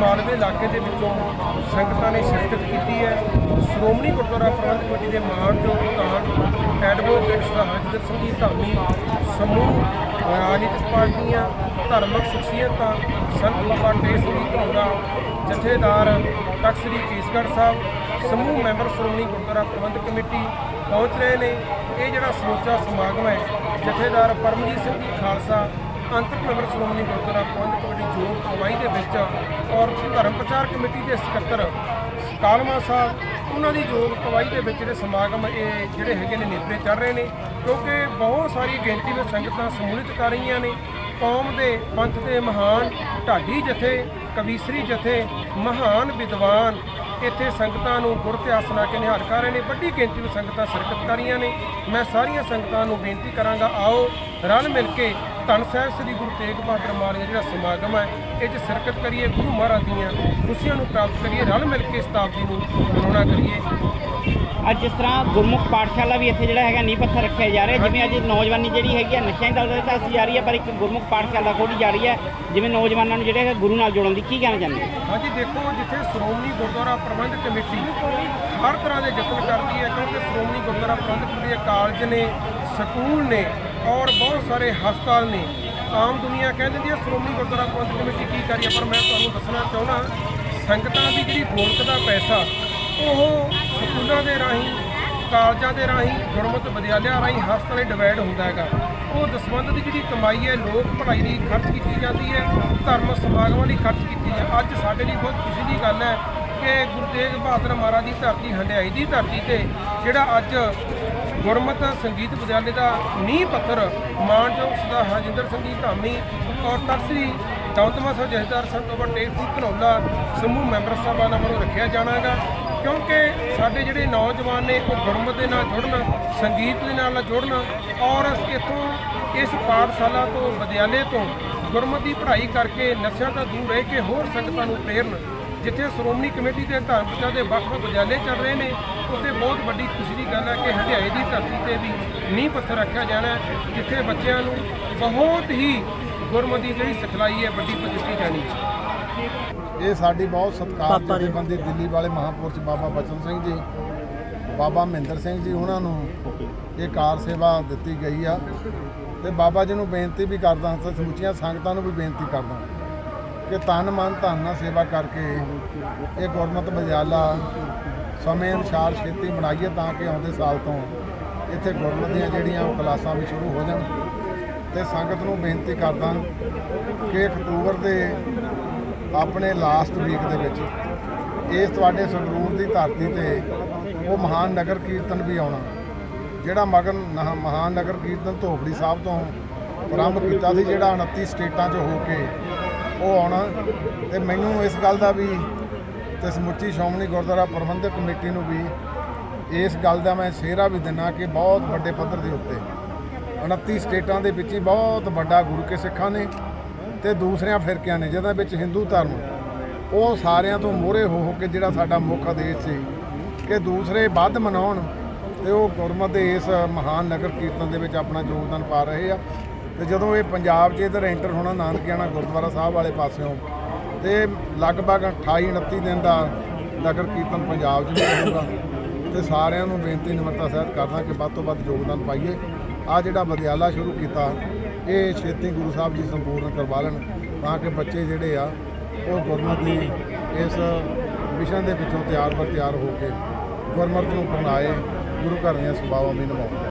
ਮਾਲਵੇ ਇਲਾਕੇ ਦੇ ਵਿੱਚੋਂ ਸੰਗਤਾਂ ਨੇ ਸ਼ਿਰਕਤ ਕੀਤੀ ਹੈ। ਸ਼੍ਰੋਮਣੀ ਗੁਰਦੁਆਰਾ ਪ੍ਰਬੰਧਕ ਕਮੇਟੀ ਦੇ ਮਾਨਯੋਗ ਪ੍ਰਧਾਨ ਐਡਵੋਕੇਟ ਸਰਹਜਦਰ ਸਿੰਘ ਜੀ ਧਾਮੀ ਸਮੂਹ, ਰਾਜਨੀਤਿਕ ਪਾਰਟੀਆਂ, ਧਾਰਮਿਕ ਸ਼ਖਸੀਅਤਾਂ, ਸੰਤ ਬਾਬਾ ਟੇਸ ਸਿੰਘ ਜੀ ਜਥੇਦਾਰ ਤਖਤ ਸ੍ਰੀ ਕੇਸਗੜ੍ਹ ਸਾਹਿਬ, ਸਮੂਹ ਮੈਂਬਰ ਸ਼੍ਰੋਮਣੀ ਗੁਰਦੁਆਰਾ ਪ੍ਰਬੰਧਕ ਕਮੇਟੀ ਪਹੁੰਚ ਰਹੇ ਨੇ। ਇਹ ਜਿਹੜਾ ਸਮੁੱਚਾ ਸਮਾਗਮ ਹੈ, ਜਥੇਦਾਰ ਪਰਮਜੀਤ ਸਿੰਘ ਜੀ ਖਾਲਸਾ ਅੰਤਰ ਮੈਂਬਰ ਸ਼੍ਰੋਮਣੀ ਗੁਰਦੁਆਰਾ ਪ੍ਰਬੰਧਕ ਕਮੇਟੀ ਜੋ ਅਗਵਾਈ ਦੇ ਵਿੱਚ ਔਰ ਧਰਮ ਪ੍ਰਚਾਰ ਕਮੇਟੀ ਦੇ ਸਕੱਤਰ ਕਾਲਮਾ ਸਾਹਿਬ, ਉਹਨਾਂ ਦੀ ਯੋਗ ਅਗਵਾਈ ਦੇ ਵਿੱਚ ਜਿਹੜੇ ਸਮਾਗਮ, ਇਹ ਜਿਹੜੇ ਹੈਗੇ ਨੇ ਨੇਪਰੇ ਚੱਲ ਰਹੇ ਨੇ, ਕਿਉਂਕਿ ਬਹੁਤ ਸਾਰੀ ਗਿਣਤੀ ਵਿੱਚ ਸੰਗਤਾਂ ਸਮੂਲਿਤ ਕਰ ਰਹੀਆਂ ਨੇ। ਕੌਮ ਦੇ ਪੰਥ ਦੇ ਮਹਾਨ ਢਾਡੀ ਜਥੇ, ਕਵੀਸਰੀ ਜਥੇ, ਮਹਾਨ ਵਿਦਵਾਨ ਇੱਥੇ ਸੰਗਤਾਂ ਨੂੰ ਗੁਰ ਤੇ ਆਸਨਾ ਕੇ ਨਿਹਾਲ ਕਰ ਰਹੇ ਨੇ। ਵੱਡੀ ਗਿਣਤੀ ਵਿੱਚ ਸੰਗਤਾਂ ਸ਼ਿਰਕਤ ਕਰ ਰਹੀਆਂ ਨੇ। ਮੈਂ ਸਾਰੀਆਂ ਸੰਗਤਾਂ ਨੂੰ ਬੇਨਤੀ ਕਰਾਂਗਾ, ਆਓ ਰਲ ਮਿਲ ਕੇ ਧੰਨ ਸਾਹਿਬ ਸ੍ਰੀ ਗੁਰੂ ਤੇਗ ਬਹਾਦਰ ਦਾ ਜਿਹੜਾ ਸਮਾਗਮ ਹੈ ਇਹ 'ਚ ਸ਼ਿਰਕਤ ਕਰੀਏ ਗੁਰੂ ਮਹਾਰਾਜ ਦੀਆਂ ਖੁਸ਼ੀਆਂ ਨੂੰ ਪ੍ਰਾਪਤ ਕਰੀਏ ਰਲ ਮਿਲ ਕੇ ਇਸ ਤਾਪਦੀ ਨੂੰ ਮਨਾਉਣਾ ਕਰੀਏ। ਅੱਜ ਜਿਸ ਤਰ੍ਹਾਂ ਗੁਰਮੁਖ ਪਾਠਸ਼ਾਲਾ ਵੀ ਇੱਥੇ ਜਿਹੜਾ ਹੈਗਾ ਨੀਂਹ ਪੱਥਰ ਰੱਖਿਆ ਜਾ ਰਿਹਾ ਜਿਵੇਂ ਅੱਜ ਨੌਜਵਾਨੀ ਜਿਹੜੀ ਹੈਗੀ ਹੈ ਨਸ਼ਿਆਂ ਦੀ ਦਲਦਲ ਤਾਂ ਜਾ ਰਹੀ ਹੈ ਪਰ ਇੱਕ ਗੁਰਮੁਖ ਪਾਠਸ਼ਾਲਾ ਖੋਲ੍ਹੀ ਜਾ ਰਹੀ ਹੈ ਜਿਵੇਂ ਨੌਜਵਾਨਾਂ ਨੂੰ ਜਿਹੜੇ ਹੈਗਾ ਗੁਰੂ ਨਾਲ ਜੋੜਨ ਦੀ ਕੀ ਕਹਿਣਾ ਚਾਹੁੰਦੇ ਹੋ? ਹਾਂਜੀ ਦੇਖੋ ਜਿੱਥੇ ਸ਼੍ਰੋਮਣੀ ਗੁਰਦੁਆਰਾ ਪ੍ਰਬੰਧਕ ਕਮੇਟੀ ਹਰ ਤਰ੍ਹਾਂ ਦੇ ਯਤਨ ਕਰਦੀ ਹੈ ਕਿਉਂਕਿ ਸ਼੍ਰੋਮਣੀ ਗੁਰਦੁਆਰਾ ਪ੍ਰਬੰਧਕ ਕਮੇਟੀ ਦੇ ਕਾਲਜ ਨੇ ਸਕੂਲ ਨੇ ਔਰ ਬਹੁਤ ਸਾਰੇ ਹਸਪਤਾਲ ਨੇ। ਆਮ ਦੁਨੀਆ ਕਹਿ ਦਿੰਦੀ ਹੈ, ਸ਼੍ਰੋਮਣੀ ਗੁਰਦੁਆਰਾ ਪ੍ਰਬੰਧਕ ਕਮੇਟੀ ਕੀ ਕਰੀ ਹੈ ਪਰ ਮੈਂ ਤੁਹਾਨੂੰ ਦੱਸਣਾ ਚਾਹੁੰਦਾ, ਸੰਗਤਾਂ ਦੀ ਜਿਹੜੀ ਗੋਲਕ ਦਾ ਪੈਸਾ, ਉਹ ਸਕੂਲਾਂ ਦੇ ਰਾਹੀਂ, ਕਾਲਜਾਂ ਦੇ ਰਾਹੀਂ, ਗੁਰਮਤਿ ਵਿਦਿਆਲਿਆਂ ਰਾਹੀਂ ਹਸਪਤਾਲੇ ਡਿਵਾਈਡ ਹੁੰਦਾ ਹੈਗਾ। ਉਹ ਦਸਵੰਧ ਦੀ ਜਿਹੜੀ ਕਮਾਈ ਹੈ, ਲੋਕ ਭਲਾਈ ਲਈ ਖਰਚ ਕੀਤੀ ਜਾਂਦੀ ਹੈ, ਧਰਮ ਸਮਾਗਮਾਂ ਲਈ ਖਰਚ ਕੀਤੀ ਹੈ। ਅੱਜ ਸਾਡੇ ਲਈ ਬਹੁਤ ਖੁਸ਼ੀ ਦੀ ਗੱਲ ਹੈ ਕਿ ਗੁਰੂ ਤੇਗ ਬਹਾਦਰ ਮਹਾਰਾਜ ਦੀ ਧਰਤੀ, ਹੰਡਿਆਈ ਦੀ ਧਰਤੀ ਤੇ ਜਿਹੜਾ ਅੱਜ ਗੁਰਮਤ ਸੰਗੀਤ ਵਿਦਿਆਲੇ ਦਾ ਨੀਂਹ ਪੱਥਰ ਮਾਨਯੋਗ ਸਦਾ ਹਰਜਿੰਦਰ ਸਿੰਘ ਜੀ ਧਾਮੀ ਔਰ ਤਖਸਰੀ ਦੌਲਤਮਾ ਸਾਹਿਬ ਜਥੇਦਾਰ ਸੰਤ ਬਾਬਾ ਟੇਕ ਸਿੰਘ ਘਨੌਲਾ ਸਮੂਹ ਮੈਂਬਰ ਸਾਹਿਬਾਨਾਂ ਵੱਲੋਂ ਰੱਖਿਆ ਜਾਣਾਗਾ। ਕਿਉਂਕਿ ਸਾਡੇ ਜਿਹੜੇ ਨੌਜਵਾਨ ਨੇ, ਉਹ ਗੁਰਮਤ ਦੇ ਨਾਲ ਜੁੜਨ, ਸੰਗੀਤ ਦੇ ਨਾਲ ਜੁੜਨ ਔਰ ਅਸੀਂ ਇੱਥੋਂ ਇਸ ਪਾਠਸ਼ਾਲਾ ਤੋਂ ਵਿਦਿਆਲੇ ਤੋਂ ਗੁਰਮਤ ਦੀ ਪੜ੍ਹਾਈ ਕਰਕੇ ਨਸ਼ਿਆਂ ਤੋਂ ਦੂਰ ਰਹਿ ਕੇ ਹੋਰ ਸੰਗਤਾਂ ਨੂੰ ਪ੍ਰੇਰਨ ਜਿੱਥੇ ਸ਼੍ਰੋਮਣੀ ਕਮੇਟੀ ਦੇ ਧਰਮ ਪ੍ਰਚਾਰ ਦੇ ਵੱਖ-ਵੱਖ ਵਿਦਿਆਲੇ ਚੱਲ ਰਹੇ ਨੇ ਉੱਥੇ ਬਹੁਤ ਵੱਡੀ ਖੁਸ਼ੀ ਦੀ ਗੱਲ ਹੈ ਕਿ ਹੰਡਿਆਈ ਦੀ ਧਰਤੀ ਤੇ ਵੀ ਨੀਂਹ ਪੱਥਰ ਰੱਖਿਆ ਜਾਣਾ ਹੈ, ਜਿੱਥੇ ਬੱਚਿਆਂ ਨੂੰ ਬਹੁਤ ਹੀ ਗੁਰਮਤ ਦੀ ਜਿਹੜੀ ਸਿਖਲਾਈ ਹੈ ਵੱਡੀ ਦਿੱਤੀ ਜਾਣੀ ਹੈ। ਇਹ ਸਾਡੀ ਬਹੁਤ ਸਤਿਕਾਰ ਜਥੇਬੰਦੀ ਦਿੱਲੀ ਵਾਲੇ ਮਹਾਂਪੁਰਸ਼ ਬਾਬਾ ਬਚਨ ਸਿੰਘ ਜੀ ਬਾਬਾ ਮਹਿੰਦਰ ਸਿੰਘ ਜੀ ਉਹਨਾਂ ਨੂੰ ਇਹ ਕਾਰ ਸੇਵਾ ਦਿੱਤੀ ਗਈ ਆ। ਤੇ ਬਾਬਾ ਜੀ ਨੂੰ ਬੇਨਤੀ ਵੀ ਕਰਦਾ ਤੇ ਸਮੁੱਚੀਆਂ ਸੰਗਤਾਂ ਨੂੰ ਵੀ ਬੇਨਤੀ ਕਰਦਾ ਕਿ ਤਨ ਮਨ ਧਨ ਨਾਲ ਸੇਵਾ ਕਰਕੇ ਇਹ ਗੁਰਮਤ ਵਿਦਿਆਲਾ ਸਮੇਂ ਅਨੁਸਾਰ ਛੇਤੀ ਬਣਾਈਏ ਤਾਂ ਕਿ ਆਉਂਦੇ ਸਾਲ ਤੋਂ ਇੱਥੇ ਗੁਰਮਤਿ ਦੀਆਂ ਜਿਹੜੀਆਂ ਕਲਾਸਾਂ ਵੀ ਸ਼ੁਰੂ ਹੋ ਜਾਣ। ਤੇ ਸੰਗਤ ਨੂੰ ਬੇਨਤੀ ਕਰਦਾ ਕਿ ਅਕਤੂਬਰ ਦੇ ਆਪਣੇ ਲਾਸਟ ਵੀਕ ਦੇ ਵਿੱਚ ਇਸ ਤੁਹਾਡੇ ਸੰਗਰੂਰ ਦੀ ਧਰਤੀ ਤੇ ਉਹ ਮਹਾਨ ਨਗਰ ਕੀਰਤਨ ਵੀ ਆਉਣਾ, ਜਿਹੜਾ ਮਗਨ ਮਹਾਨ ਨਗਰ ਕੀਰਤਨ ਧੋਪੜੀ ਸਾਹਿਬ ਤੋਂ ਪ੍ਰਾਰੰਭ ਕੀਤਾ ਸੀ, ਜਿਹੜਾ 29 ਸਟੇਟਾਂ 'ਚ ਹੋ ਕੇ ਉਹ ਆਉਣਾ। ਤੇ ਮੈਨੂੰ ਇਸ ਗੱਲ ਦਾ ਵੀ ਤੇ ਸਮੁੱਚੀ ਸ਼੍ਰੋਮਣੀ ਗੁਰਦੁਆਰਾ ਪ੍ਰਬੰਧਕ ਕਮੇਟੀ ਨੂੰ ਵੀ ਇਸ ਗੱਲ ਦਾ ਮੈਂ ਸਿਹਰਾ ਵੀ ਦਿੰਨਾ ਕਿ ਬਹੁਤ ਵੱਡੇ ਪੱਧਰ ਦੇ ਉੱਤੇ 29 ਸਟੇਟਾਂ ਦੇ ਵਿੱਚ ਹੀ ਬਹੁਤ ਵੱਡਾ ਗੁਰੂ ਕੇ ਸਿੱਖਾਂ ਨੇ ਤੇ ਦੂਸਰਿਆਂ ਫਿਰਕਿਆਂ ਨੇ ਜਿਹਦੇ ਵਿੱਚ ਹਿੰਦੂ ਧਰਮ, ਉਹ ਸਾਰਿਆਂ ਤੋਂ ਮੋਹਰੇ ਹੋ ਹੋ ਕੇ ਜਿਹੜਾ ਸਾਡਾ ਮੁੱਖ ਆਦੇਸ਼ ਸੀ ਕਿ ਦੂਸਰੇ ਵੱਧ ਮਨਾਉਣ ਤੇ ਉਹ ਗੁਰਮਤਿ ਦੇ ਇਸ ਮਹਾਨ ਨਗਰ ਕੀਰਤਨ ਦੇ ਵਿੱਚ ਆਪਣਾ ਯੋਗਦਾਨ ਪਾ ਰਹੇ ਆ। ਤੇ ਜਦੋਂ ਇਹ ਪੰਜਾਬ 'ਚ ਇਧਰ ਐਂਟਰ ਹੋਣਾ ਨਾਨਕਿਆਣਾ ਗੁਰਦੁਆਰਾ ਸਾਹਿਬ ਵਾਲੇ ਪਾਸਿਓਂ, ਤੇ ਲਗਭਗ 28 29 ਦਿਨ ਦਾ ਨਗਰ ਕੀਰਤਨ ਪੰਜਾਬ 'ਚ ਵੀ ਹੋਊਗਾ। ਤੇ ਸਾਰਿਆਂ ਨੂੰ ਬੇਨਤੀ, ਨਿਮਰਤਾ ਸਹਿਤ ਕਰਦਾ ਕਿ ਵੱਧ ਤੋਂ ਵੱਧ ਯੋਗਦਾਨ ਪਾਈਏ। ਆ ਜਿਹੜਾ ਵਿਦਿਆਲਾ ਸ਼ੁਰੂ ਕੀਤਾ, ਇਹ ਛੇਤੀ ਗੁਰੂ ਸਾਹਿਬ ਜੀ ਸੰਪੂਰਨ ਕਰਵਾ ਲੈਣ ਤਾਂ ਕਿ ਬੱਚੇ ਜਿਹੜੇ ਆ, ਉਹ ਗੁਰਮਤਿ ਦੀ ਇਸ ਮਿਸ਼ਨ ਦੇ ਵਿੱਚੋਂ ਤਿਆਰ ਬਰ ਤਿਆਰ ਹੋ ਕੇ ਗੁਰਮਤਿ ਨੂੰ ਅਪਣਾਏ, ਗੁਰੂ ਘਰ ਦੀਆਂ ਸੇਵਾਵਾਂ ਵੀ ਨਿਭਾਉਣ।